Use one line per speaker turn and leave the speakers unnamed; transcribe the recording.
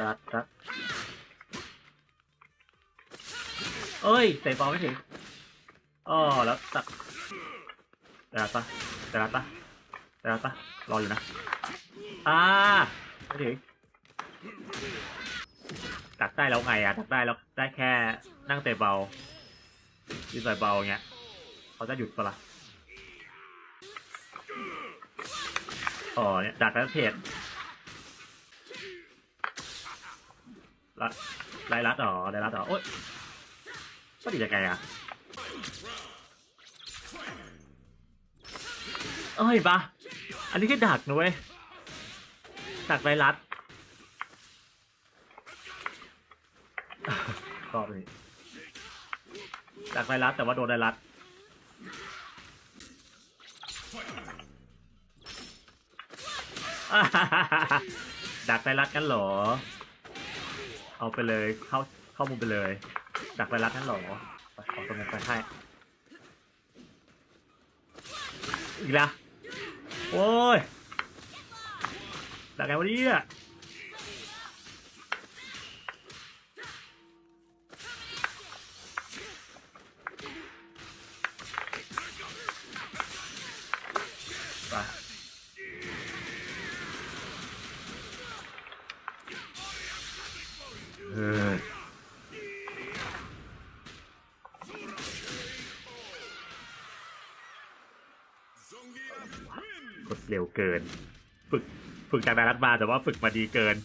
รัดรัดเอ้ยใส่บอลไม่ถึงอ๋อแล้วตักแต่รัดปะแต่รัดปะแต่รัดปะรออยู่นะอ่าไม่ถึงตักได้แล้วไงอะตักได้แล้วได้แค่นั่งเตะเบายืนใส่เบาเงี้ยเขาจะหยุดปะล่ะ อ๋อเนี่ยดักแล้วเพจรัดไล่รัดอ๋อไล่รัดอ๋อโอ๊ยก็ดียังไงอะเอ้ยปะอันนี้ก็ดักนะเว้ยดักไล่รัดชอบเลยดักไล่รัดแต่ว่าโดนไล่รัด ดักไล่รัดกันหรอ เอาไปเลยเข้าเข้ามุมไปเลย ดักไวรัสนั่นหรอขอตรงนั้ไปให้อีกและโอ้ยดักไงวะเนี่ยไป กดเร็วเกิน ฝึก ฝึกจากดารัตมาแต่ว่าฝึกมาดีเกิน